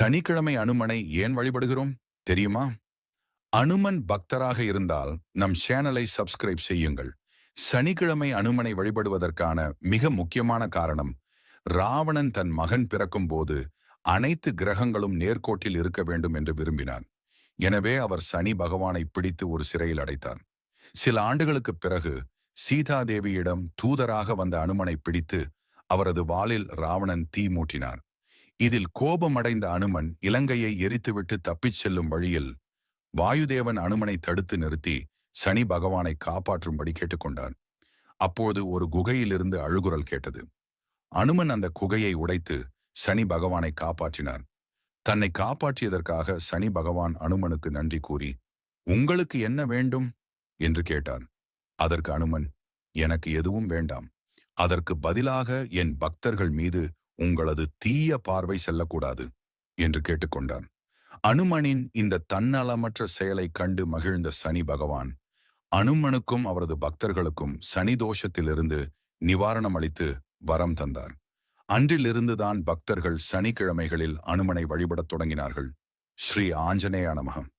சனிக்கிழமை அனுமனை ஏன் வழிபடுகிறோம்? தெரியுமா? அனுமன் பக்தராக இருந்தால் நம் சேனலை சப்ஸ்கிரைப் செய்யுங்கள். சனிக்கிழமை அனுமனை வழிபடுவதற்கான மிக முக்கியமான காரணம் ராவணன் தன் மகன் பிறக்கும் போது அனைத்து கிரகங்களும் நேர்கோட்டில் இருக்க வேண்டும் என்று விரும்பினார் எனவே அவர் சனி பகவானை பிடித்து ஒரு சிறையில் அடைத்தார் சில ஆண்டுகளுக்குப் பிறகு சீதாதேவியிடம் தூதராக வந்த அனுமனை பிடித்து அவரது வாளில் ராவணன் தீ மூட்டினார் இதில் கோபமடைந்த அனுமன் இலங்கையை எரித்துவிட்டு தப்பிச் செல்லும் வழியில் வாயுதேவன் அனுமனை தடுத்து நிறுத்தி சனி பகவானை காப்பாற்றும்படி கேட்டுக்கொண்டான். அப்போது ஒரு குகையிலிருந்து அழுகுரல் கேட்டது. அனுமன் அந்த குகையை உடைத்து சனி பகவானை காப்பாற்றினார் தன்னை காப்பாற்றியதற்காக சனி பகவான் அனுமனுக்கு நன்றி கூறி உங்களுக்கு என்ன வேண்டும்? என்று கேட்டார் அதற்கு அனுமன் எனக்கு எதுவும் வேண்டாம். அதற்கு பதிலாக என் பக்தர்கள் மீது உங்களது தீய பார்வை செல்லக்கூடாது என்று கேட்டுக்கொண்டார் அனுமனின் இந்த தன்னலமற்ற செயலை கண்டு மகிழ்ந்த சனி பகவான் அனுமனுக்கும் அவரது பக்தர்களுக்கும் சனி தோஷத்திலிருந்து நிவாரணம் அளித்து வரம் தந்தார். அன்றிலிருந்துதான் பக்தர்கள் சனிக்கிழமைகளில் அனுமனை வழிபடத் தொடங்கினார்கள். ஸ்ரீ ஆஞ்சநேய நமகம்